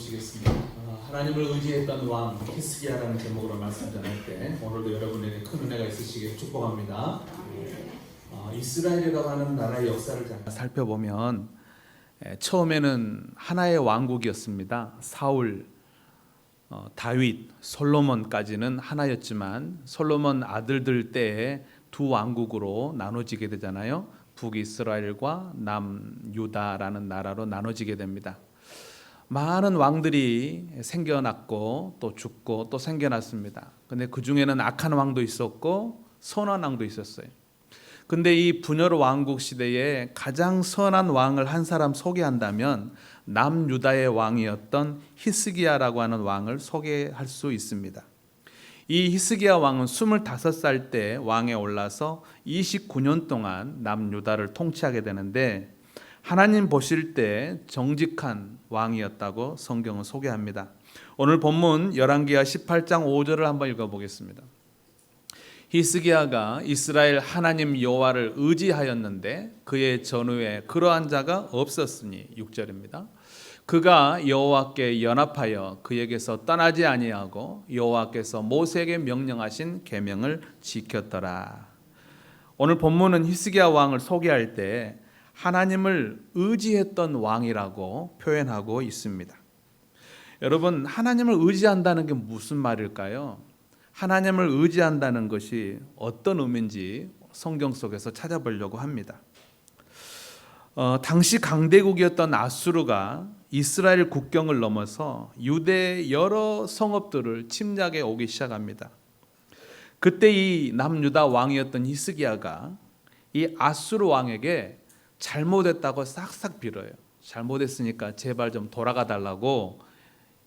보시겠습니다. 어, 하나님을 의지했던 왕 히스기야라는 제목으로 말씀 전할 때 오늘도 여러분에게 큰 은혜가 있으시길 축복합니다. 어, 이스라엘이라고 하는 나라의 역사를 잠깐 살펴보면 에, 처음에는 하나의 왕국이었습니다. 사울, 어, 다윗, 솔로몬까지는 하나였지만 솔로몬 아들들 때에 두 왕국으로 나눠지게 되잖아요. 북이스라엘과 남유다라는 나라로 나눠지게 됩니다. 많은 왕들이 생겨났고 또 죽고 또 생겨났습니다. 근데 그 중에는 악한 왕도 있었고 선한 왕도 있었어요. 근데 이 분열 왕국 시대에 가장 선한 왕을 한 사람 소개한다면 남유다의 왕이었던 히스기야라고 하는 왕을 소개할 수 있습니다. 이 히스기야 왕은 25살 때 왕에 올라서 29년 동안 남유다를 통치하게 되는데 하나님 보실 때 정직한 왕이었다고 성경은 소개합니다. 오늘 본문 열왕기하 18장 5절을 한번 읽어 보겠습니다. 히스기야가 이스라엘 하나님 여호와를 의지하였는데 그의 전후에 그러한 자가 없었으니 6절입니다. 그가 여호와께 연합하여 그에게서 떠나지 아니하고 여호와께서 모세에게 명령하신 계명을 지켰더라. 오늘 본문은 히스기야 왕을 소개할 때 하나님을 의지했던 왕이라고 표현하고 있습니다. 여러분, 하나님을 의지한다는 게 무슨 말일까요? 하나님을 의지한다는 것이 어떤 의미인지 성경 속에서 찾아보려고 합니다. 어, 당시 강대국이었던 아수르가 이스라엘 국경을 넘어서 유대 여러 성읍들을 침략해 오기 시작합니다. 그때 이 남유다 왕이었던 히스기야가 이 아수르 왕에게 잘못했다고 싹싹 빌어요. 잘못했으니까 제발 좀 돌아가 달라고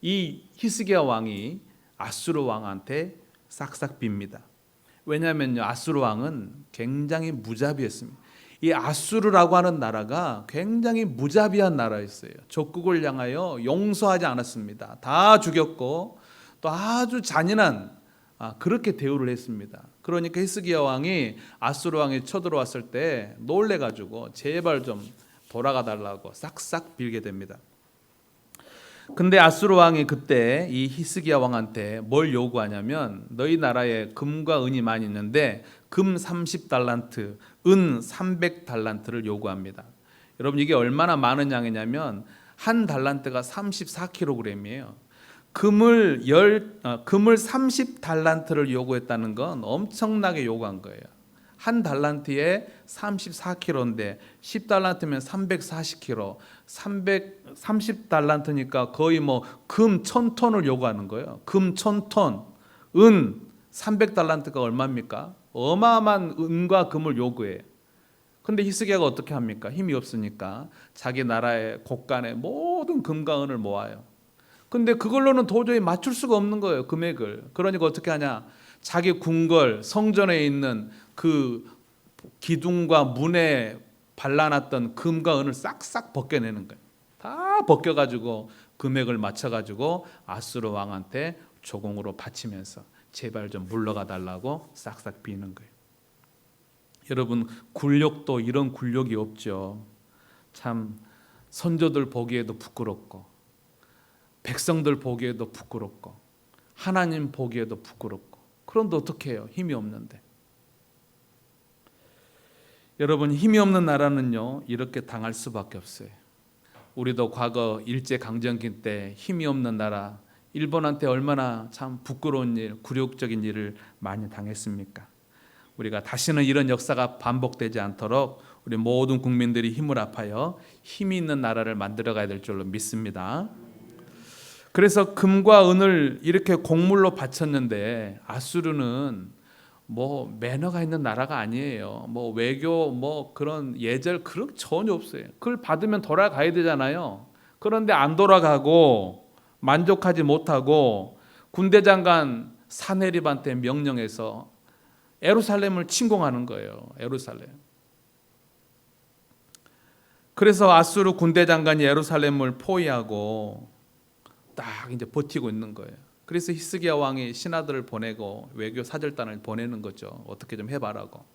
이 히스기야 왕이 아수르 왕한테 싹싹 빕니다. 왜냐하면요 아수르 왕은 굉장히 무자비했습니다. 이 아수르라고 하는 나라가 굉장히 무자비한 나라였어요. 적국을 향하여 용서하지 않았습니다. 다 죽였고 또 아주 잔인한 아, 그렇게 대우를 했습니다. 그러니까 히스기야 왕이 아수르 왕이 쳐들어왔을 때 놀래 가지고 제발 좀 돌아가 달라고 싹싹 빌게 됩니다. 근데 아수르 왕이 그때 이 히스기야 왕한테 뭘 요구하냐면 너희 나라에 금과 은이 많이 있는데 금 30달란트, 은 300달란트를 요구합니다. 여러분 이게 얼마나 많은 양이냐면 한 달란트가 34kg이에요. 금을 열 어, 금을 30 달란트를 요구했다는 건 엄청나게 요구한 거예요. 한 달란트에 34kg인데 10달란트면 340kg, 330달란트니까 거의 뭐 금 1000톤을 요구하는 거예요. 금 1000톤, 은 300달란트가 얼마입니까? 어마어마한 은과 금을 요구해요. 근데 히스기야가 어떻게 합니까? 힘이 없으니까 자기 나라의 곳간에 모든 금과 은을 모아요. 근데 그걸로는 도저히 맞출 수가 없는 거예요. 금액을. 그러니까 어떻게 하냐? 자기 궁궐 성전에 있는 그 기둥과 문에 발라놨던 금과 은을 싹싹 벗겨내는 거예요. 다 벗겨가지고 금액을 맞춰가지고 아수르 왕한테 조공으로 바치면서 제발 좀 물러가 달라고 싹싹 비는 거예요. 여러분 굴욕도 이런 굴욕이 없죠. 참 선조들 보기에도 부끄럽고 백성들 보기에도 부끄럽고 하나님 보기에도 부끄럽고 그런데 어떻게 해요? 힘이 없는데. 여러분 힘이 없는 나라는요 이렇게 당할 수밖에 없어요. 우리도 과거 일제 강점기 때 힘이 없는 나라 일본한테 얼마나 참 부끄러운 일, 굴욕적인 일을 많이 당했습니까? 우리가 다시는 이런 역사가 반복되지 않도록 우리 모든 국민들이 힘을 합하여 힘이 있는 나라를 만들어 가야 될 줄로 믿습니다. 그래서 금과 은을 이렇게 곡물로 바쳤는데 아수르는 뭐 매너가 있는 나라가 아니에요. 뭐 외교 뭐 그런 예절 그런 전혀 없어요. 그걸 받으면 돌아가야 되잖아요. 그런데 안 돌아가고 만족하지 못하고 군대 장관 사네립한테 명령해서 에루살렘을 침공하는 거예요. 에루살렘. 그래서 아수르 군대 장관이 에루살렘을 포위하고 딱 이제 버티고 있는 거예요. 그래서 히스기야 왕이 신하들을 보내고 외교 사절단을 보내는 거죠. 어떻게 좀 해봐라고.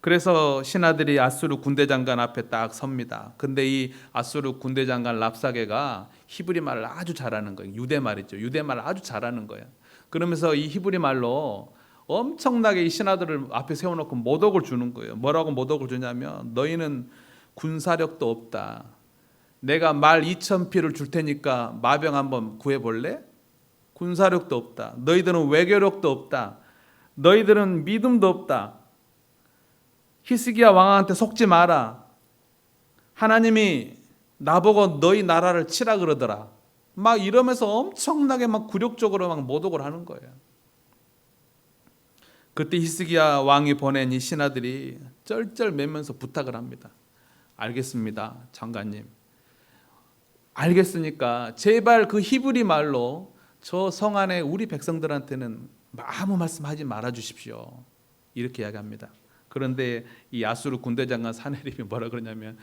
그래서 신하들이 아수르 군대 장관 앞에 딱 섭니다. 근데 이 아수르 군대 장관 랍사게가 히브리 말을 아주 잘하는 거예요. 유대 말이죠. 유대 말을 아주 잘하는 거예요. 그러면서 이 히브리 말로 엄청나게 이 신하들을 앞에 세워놓고 모독을 주는 거예요. 뭐라고 모독을 주냐면 너희는 군사력도 없다. 내가 말 2천 피를 줄 테니까 마병 한번 구해 볼래? 군사력도 없다. 너희들은 외교력도 없다. 너희들은 믿음도 없다. 히스기야 왕한테 속지 마라. 하나님이 나보고 너희 나라를 치라 그러더라. 막 이러면서 엄청나게 막 굴욕적으로 막 모독을 하는 거예요. 그때 히스기야 왕이 보낸 이 신하들이 쩔쩔 매면서 부탁을 합니다. 알겠습니다, 장관님. 알겠으니까 제발 그 히브리 말로 저 성 안에 우리 백성들한테는 아무 말씀하지 말아 주십시오. 이렇게 이야기합니다. 그런데 이 아수르 군대 장관 사네립이 뭐라 그러냐면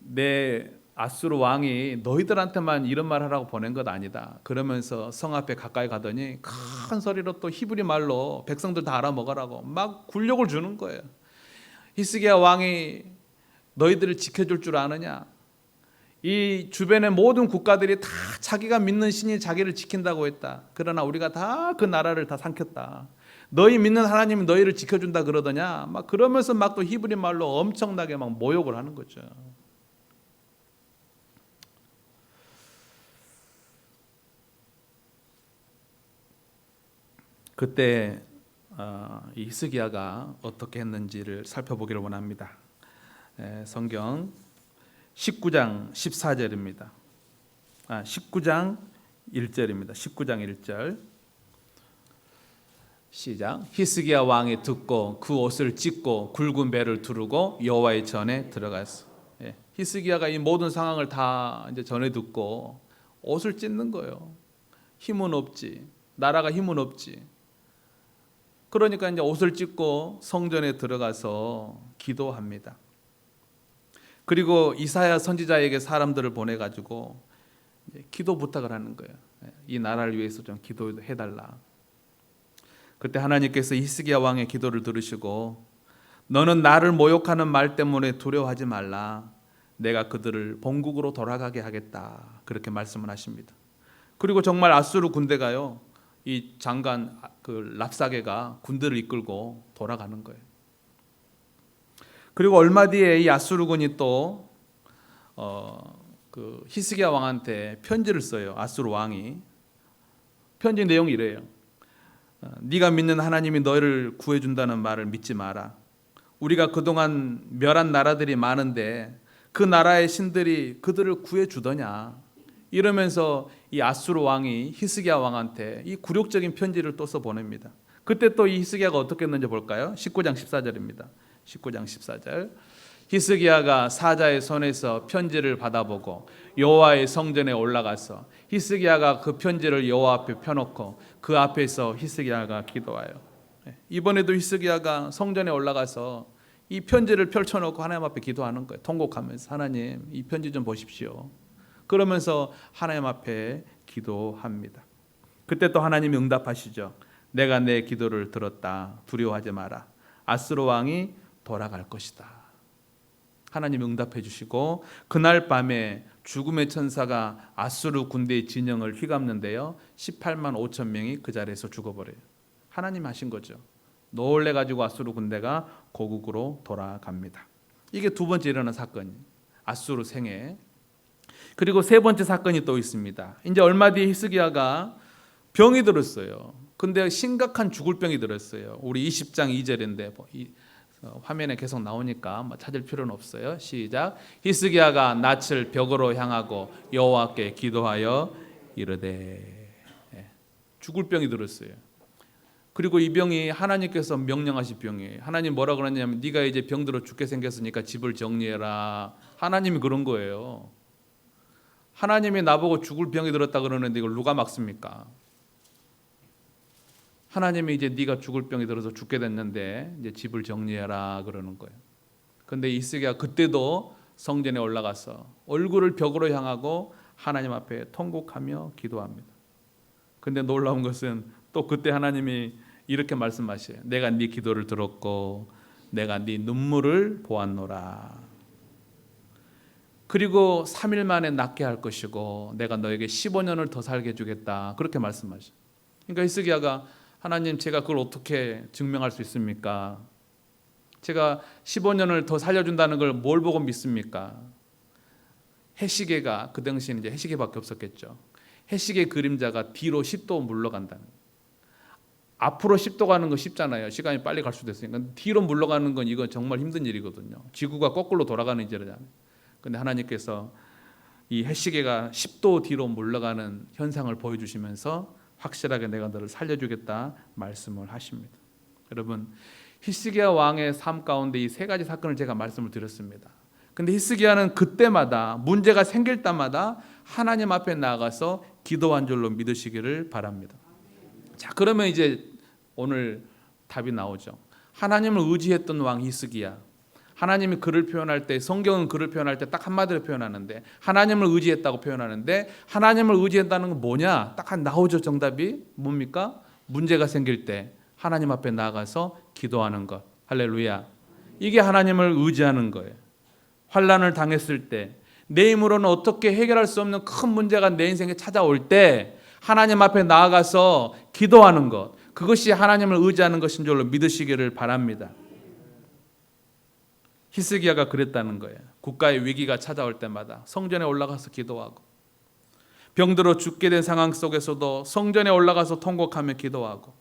내 아수르 왕이 너희들한테만 이런 말 하라고 보낸 것 아니다. 그러면서 성 앞에 가까이 가더니 큰 소리로 또 히브리 말로 백성들 다 알아먹으라고 막 굴욕을 주는 거예요. 히스기야 왕이 너희들을 지켜줄 줄 아느냐? 이 주변의 모든 국가들이 다 자기가 믿는 신이 자기를 지킨다고 했다. 그러나 우리가 다 그 나라를 다 삼켰다. 너희 믿는 하나님이 너희를 지켜준다 그러더냐? 막 그러면서 막 또 히브리 말로 엄청나게 막 모욕을 하는 거죠. 그때 어, 이 히스기야가 어떻게 했는지를 살펴보기를 원합니다. 에, 성경 19장 14절입니다. 아, 19장 1절입니다. 19장 1절. 시작. 히스기야 왕이 듣고 그 옷을 찢고 굵은 배를 두르고 여호와의 전에 들어갔어. 예, 히스기야가 이 모든 상황을 다 이제 전에 듣고 옷을 찢는 거예요. 힘은 없지. 나라가 힘은 없지. 그러니까 이제 옷을 찢고 성전에 들어가서 기도합니다. 그리고 이사야 선지자에게 사람들을 보내 가지고 기도 부탁을 하는 거예요. 이 나라를 위해서 좀 기도해 달라. 그때 하나님께서 히스기야 왕의 기도를 들으시고 너는 나를 모욕하는 말 때문에 두려워하지 말라. 내가 그들을 본국으로 돌아가게 하겠다. 그렇게 말씀을 하십니다. 그리고 정말 아수르 군대가요. 이 장관 그 랍사게가 군대를 이끌고 돌아가는 거예요. 그리고 얼마 뒤에 이 아수르군이 또 어, 그 히스기야 왕한테 편지를 써요. 아수르 왕이 편지 내용이 이래요. 어, 네가 믿는 하나님이 너희를 구해준다는 말을 믿지 마라. 우리가 그동안 멸한 나라들이 많은데 그 나라의 신들이 그들을 구해주더냐. 이러면서 이 아수르 왕이 히스기야 왕한테 이 굴욕적인 편지를 또 써 보냅니다. 그때 또 이 히스기야가 어떻게 했는지 볼까요? 19장 14절입니다. 19장 14절. 히스기야가 사자의 손에서 편지를 받아보고 여호와의 성전에 올라가서 히스기야가 그 편지를 여호와 앞에 펴놓고 그 앞에서 히스기야가 기도하여 예, 이번에도 히스기야가 성전에 올라가서 이 편지를 펼쳐놓고 하나님 앞에 기도하는 거예요. 통곡하면서 하나님 이 편지 좀 보십시오. 그러면서 하나님 앞에 기도합니다. 그때 또 하나님이 응답하시죠. 내가 내 기도를 들었다. 두려워하지 마라. 아스로 왕이 돌아갈 것이다. 하나님 응답해 주시고 그날 밤에 죽음의 천사가 아수르 군대의 진영을 휘감는데요. 18만 5천 명이 그 자리에서 죽어버려요. 하나님 하신 거죠. 놀래 가지고 아수르 군대가 고국으로 돌아갑니다. 이게 두 번째 일어난 사건이 아수르 생애. 그리고 세 번째 사건이 또 있습니다. 이제 얼마 뒤에 히스기야가 병이 들었어요. 근데 심각한 죽을 병이 들었어요. 우리 20장 2절인데 어, 화면에 계속 나오니까 뭐 찾을 필요는 없어요. 시작. 히스기야가 낯을 벽으로 향하고 여호와께 기도하여 이르되 예, 죽을 병이 들었어요. 그리고 이 병이 하나님께서 명령하신 병이에요. 하나님 뭐라 그러냐면 네가 이제 병들어 죽게 생겼으니까 집을 정리해라. 하나님이 그런 거예요. 하나님이 나보고 죽을 병이 들었다 그러는데 이걸 누가 막습니까? 하나님이 이제 네가 죽을 병이 들어서 죽게 됐는데 이제 집을 정리해라 그러는 거예요. 근데 이스기야 그때도 성전에 올라가서 얼굴을 벽으로 향하고 하나님 앞에 통곡하며 기도합니다. 근데 놀라운 것은 또 그때 하나님이 이렇게 말씀하셔요. 내가 네 기도를 들었고 내가 네 눈물을 보았노라. 그리고 3일 만에 낫게 할 것이고 내가 너에게 15년을 더 살게 해주겠다. 그렇게 말씀하셔. 그러니까 히스기야가 하나님 제가 그걸 어떻게 증명할 수 있습니까? 제가 15년을 더 살려준다는 걸 뭘 보고 믿습니까? 해시계가 그 당시에는 이제 해시계밖에 없었겠죠. 해시계 그림자가 뒤로 10도 물러간다는. 앞으로 10도 가는 거 쉽잖아요. 시간이 빨리 갈 수도 있으니까 뒤로 물러가는 건 이건 정말 힘든 일이거든요. 지구가 거꾸로 돌아가는 일이잖아요. 근데 하나님께서 이 해시계가 10도 뒤로 물러가는 현상을 보여주시면서 확실하게 내가 너를 살려주겠다 말씀을 하십니다. 여러분 히스기야 왕의 삶 가운데 이 세 가지 사건을 제가 말씀을 드렸습니다. 근데 히스기야는 그때마다 문제가 생길 때마다 하나님 앞에 나아가서 기도한 줄로 믿으시기를 바랍니다. 자, 그러면 이제 오늘 답이 나오죠. 하나님을 의지했던 왕 히스기야. 하나님이 그를 표현할 때 성경은 그를 표현할 때 딱 한마디로 표현하는데 하나님을 의지했다고 표현하는데 하나님을 의지했다는 건 뭐냐? 딱 한 나오죠 정답이 뭡니까? 문제가 생길 때 하나님 앞에 나아가서 기도하는 것. 할렐루야. 이게 하나님을 의지하는 거예요. 환란을 당했을 때 내 힘으로는 어떻게 해결할 수 없는 큰 문제가 내 인생에 찾아올 때 하나님 앞에 나아가서 기도하는 것. 그것이 하나님을 의지하는 것인 줄로 믿으시기를 바랍니다. 히스기야가 그랬다는 거예요. 국가의 위기가 찾아올 때마다 성전에 올라가서 기도하고 병들어 죽게 된 상황 속에서도 성전에 올라가서 통곡하며 기도하고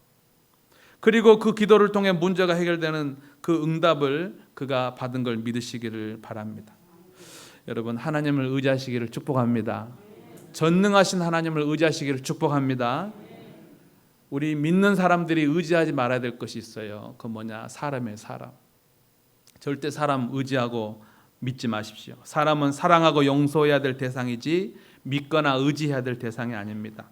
그리고 그 기도를 통해 문제가 해결되는 그 응답을 그가 받은 걸 믿으시기를 바랍니다. 여러분 하나님을 의지하시기를 축복합니다. 전능하신 하나님을 의지하시기를 축복합니다. 우리 믿는 사람들이 의지하지 말아야 될 것이 있어요. 그 뭐냐? 사람의 사람. 절대 사람 의지하고 믿지 마십시오. 사람은 사랑하고 용서해야 될 대상이지 믿거나 의지해야 될 대상이 아닙니다.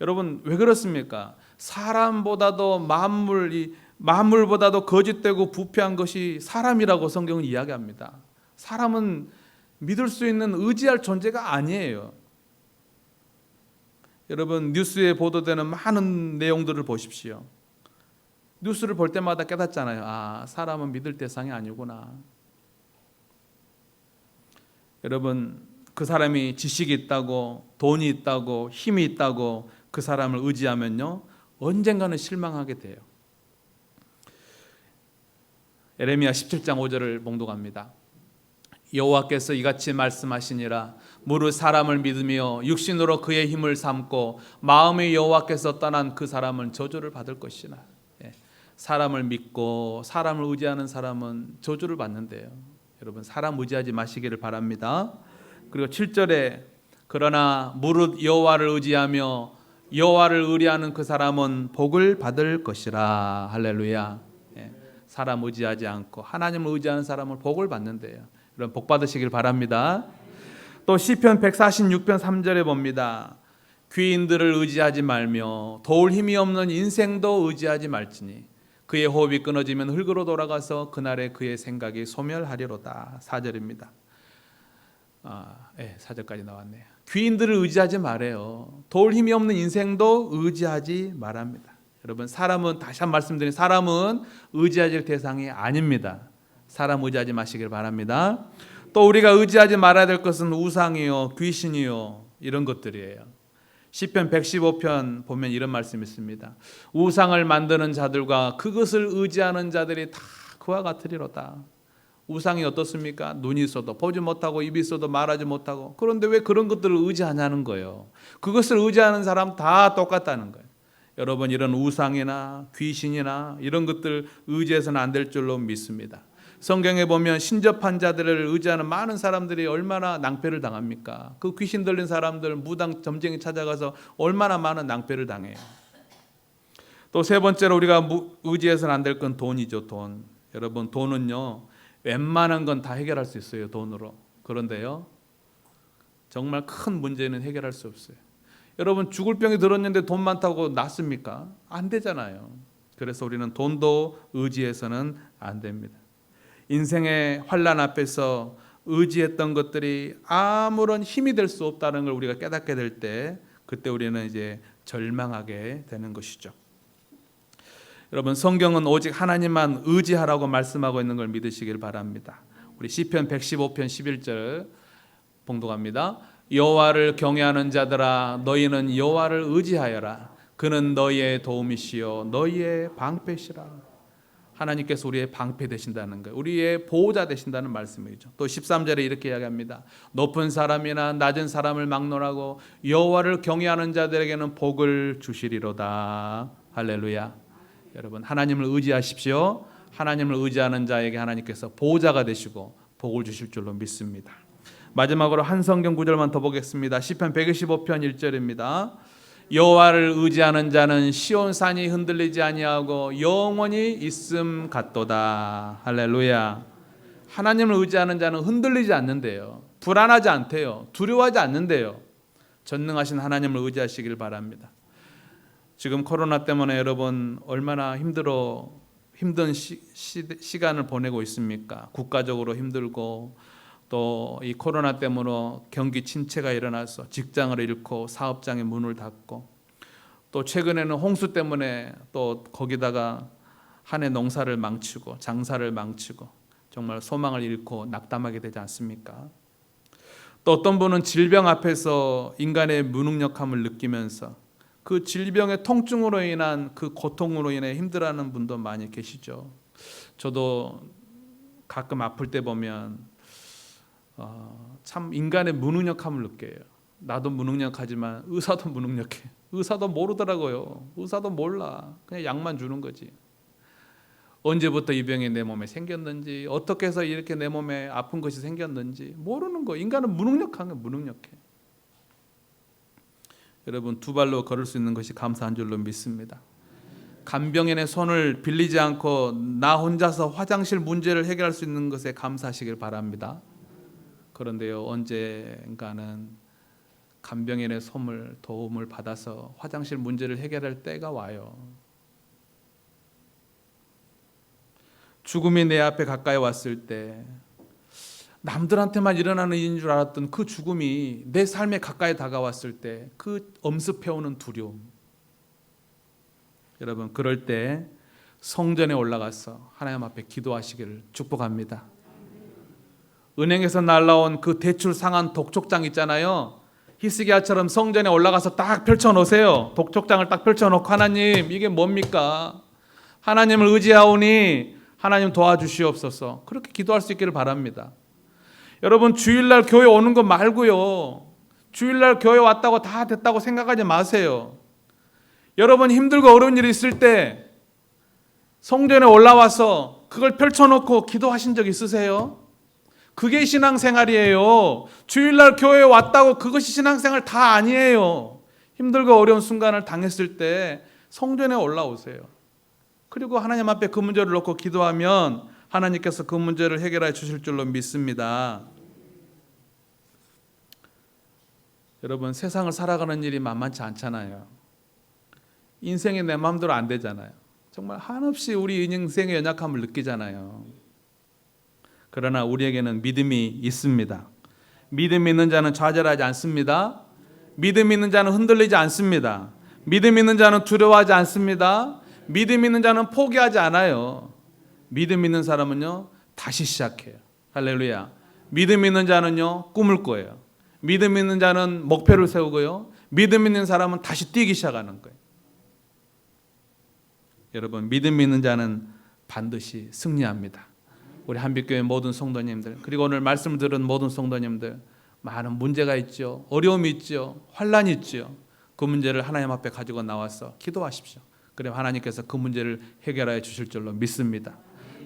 여러분 왜 그렇습니까? 사람보다도 만물이 만물보다도 거짓되고 부패한 것이 사람이라고 성경은 이야기합니다. 사람은 믿을 수 있는 의지할 존재가 아니에요. 여러분 뉴스에 보도되는 많은 내용들을 보십시오. 뉴스를 볼 때마다 깨닫잖아요. 아, 사람은 믿을 대상이 아니구나. 여러분, 그 사람이 지식이 있다고, 돈이 있다고, 힘이 있다고 그 사람을 의지하면요. 언젠가는 실망하게 돼요. 에레미야 17장 5절을 봉독합니다. 여호와께서 이같이 말씀하시니라 무릇 사람을 믿으며 육신으로 그의 힘을 삼고 마음의 여호와께서 떠난 그 사람은 저주를 받을 것이나 예. 사람을 믿고 사람을 의지하는 사람은 저주를 받는데요. 여러분 사람 의지하지 마시기를 바랍니다. 그리고 7절에 그러나 무릇 여호와를 의지하며 여호와를 의뢰하는 그 사람은 복을 받을 것이라 할렐루야. 예. 사람 의지하지 않고 하나님을 의지하는 사람은 복을 받는데요. 여러분 복 받으시길 바랍니다. 또 시편 146편 3절에 봅니다. 귀인들을 의지하지 말며 도울 힘이 없는 인생도 의지하지 말지니 그의 호흡이 끊어지면 흙으로 돌아가서 그날에 그의 생각이 소멸하리로다. 4절입니다. 아, 예, 4절까지 나왔네요. 귀인들을 의지하지 말아요. 도울 힘이 없는 인생도 의지하지 말합니다. 여러분 사람은 다시 한 말씀드린 사람은 의지할 대상이 아닙니다. 사람 의지하지 마시길 바랍니다. 또 우리가 의지하지 말아야 될 것은 우상이요, 귀신이요 이런 것들이에요. 시편 115편 보면 이런 말씀이 있습니다. 우상을 만드는 자들과 그것을 의지하는 자들이 다 그와 같으리로다. 우상이 어떻습니까? 눈이 있어도 보지 못하고 입이 있어도 말하지 못하고 그런데 왜 그런 것들을 의지하냐는 거예요. 그것을 의지하는 사람 다 똑같다는 거예요. 여러분 이런 우상이나 귀신이나 이런 것들 의지해서는 안 될 줄로 믿습니다. 성경에 보면 신접한 자들을 의지하는 많은 사람들이 얼마나 낭패를 당합니까? 그 귀신 들린 사람들 무당 점쟁이 찾아가서 얼마나 많은 낭패를 당해요. 또 세 번째로 우리가 의지해서는 안 될 건 돈이죠, 돈. 여러분 돈은요. 웬만한 건 다 해결할 수 있어요, 돈으로. 그런데요. 정말 큰 문제는 해결할 수 없어요. 여러분 죽을 병이 들었는데 돈 많다고 낫습니까? 안 되잖아요. 그래서 우리는 돈도 의지해서는 안 됩니다. 인생의 환란 앞에서 의지했던 것들이 아무런 힘이 될 수 없다는 걸 우리가 깨닫게 될 때 그때 우리는 이제 절망하게 되는 것이죠. 여러분 성경은 오직 하나님만 의지하라고 말씀하고 있는 걸 믿으시길 바랍니다. 우리 시편 115편 11절 봉독합니다. 여호와를 경외하는 자들아 너희는 여호와를 의지하여라. 그는 너희의 도움이시요 너희의 방패시라. 하나님께서 우리의 방패 되신다는 거예요. 우리의 보호자 되신다는 말씀이죠. 또 13절에 이렇게 이야기합니다. 높은 사람이나 낮은 사람을 막론하고 여호와를 경외하는 자들에게는 복을 주시리로다. 할렐루야. 여러분 하나님을 의지하십시오. 하나님을 의지하는 자에게 하나님께서 보호자가 되시고 복을 주실 줄로 믿습니다. 마지막으로 한 성경 구절만 더 보겠습니다. 시편 125편 1절입니다. 여호와를 의지하는 자는 시온 산이 흔들리지 아니하고 영원히 있음 같도다. 할렐루야. 하나님을 의지하는 자는 흔들리지 않는데요. 불안하지 않대요. 두려워하지 않는데요. 전능하신 하나님을 의지하시길 바랍니다. 지금 코로나 때문에 여러분 얼마나 힘들어 힘든 시, 시, 간을 보내고 있습니까? 국가적으로 힘들고 또 이 코로나 때문에 경기 침체가 일어나서 직장을 잃고 사업장의 문을 닫고 또 최근에는 홍수 때문에 또 거기다가 한 해 농사를 망치고 장사를 망치고 정말 소망을 잃고 낙담하게 되지 않습니까? 또 어떤 분은 질병 앞에서 인간의 무능력함을 느끼면서 그 질병의 통증으로 인한 그 고통으로 인해 힘들어하는 분도 많이 계시죠. 저도 가끔 아플 때 보면 어, 참 인간의 무능력함을 느껴요. 나도 무능력하지만 의사도 무능력해. 의사도 모르더라고요. 의사도 몰라. 그냥 약만 주는 거지. 언제부터 이 병이 내 몸에 생겼는지, 어떻게 해서 이렇게 내 몸에 아픈 것이 생겼는지 모르는 거. 인간은 무능력한 거 무능력해. 여러분 두 발로 걸을 수 있는 것이 감사한 줄로 믿습니다. 간병인의 손을 빌리지 않고 나 혼자서 화장실 문제를 해결할 수 있는 것에 감사하시길 바랍니다. 그런데요 언젠가는 간병인의 솜을 도움을 받아서 화장실 문제를 해결할 때가 와요. 죽음이 내 앞에 가까이 왔을 때 남들한테만 일어나는 일인 줄 알았던 그 죽음이 내 삶에 가까이 다가왔을 때 그 엄습해오는 두려움. 여러분 그럴 때 성전에 올라가서 하나님 앞에 기도하시기를 축복합니다. 은행에서 날라온 그 대출 상한 독촉장 있잖아요. 히스기야처럼 성전에 올라가서 딱 펼쳐 놓으세요. 독촉장을 딱 펼쳐 놓고 하나님 이게 뭡니까? 하나님을 의지하오니 하나님 도와주시옵소서. 그렇게 기도할 수 있기를 바랍니다. 여러분 주일날 교회 오는 거 말고요. 주일날 교회 왔다고 다 됐다고 생각하지 마세요. 여러분 힘들고 어려운 일이 있을 때 성전에 올라와서 그걸 펼쳐놓고 기도하신 적 있으세요? 그게 신앙생활이에요. 주일날 교회에 왔다고 그것이 신앙생활 다 아니에요. 힘들고 어려운 순간을 당했을 때 성전에 올라오세요. 그리고 하나님 앞에 그 문제를 놓고 기도하면 하나님께서 그 문제를 해결해 주실 줄로 믿습니다. 여러분 세상을 살아가는 일이 만만치 않잖아요. 인생이 내 마음대로 안 되잖아요. 정말 한없이 우리 인생의 연약함을 느끼잖아요. 그러나 우리에게는 믿음이 있습니다. 믿음 있는 자는 좌절하지 않습니다. 믿음 있는 자는 흔들리지 않습니다. 믿음 있는 자는 두려워하지 않습니다. 믿음 있는 자는 포기하지 않아요. 믿음 있는 사람은요, 다시 시작해요. 할렐루야. 믿음 있는 자는요, 꿈을 꿔요. 믿음 있는 자는 목표를 세우고요. 믿음 있는 사람은 다시 뛰기 시작하는 거예요. 여러분, 믿음 있는 자는 반드시 승리합니다. 우리 한빛교회 모든 성도님들, 그리고 오늘 말씀을 들은 모든 성도님들, 많은 문제가 있죠. 어려움이 있죠. 환란이 있죠. 그 문제를 하나님 앞에 가지고 나와서 기도하십시오. 그럼 하나님께서 그 문제를 해결하여 주실 줄로 믿습니다.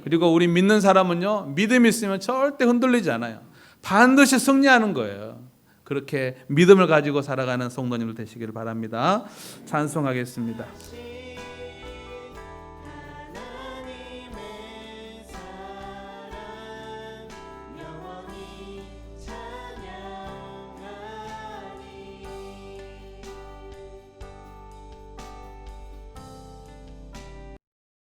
그리고 우리 믿는 사람은요, 믿음이 있으면 절대 흔들리지 않아요. 반드시 승리하는 거예요. 그렇게 믿음을 가지고 살아가는 성도님들 되시기를 바랍니다. 찬송하겠습니다.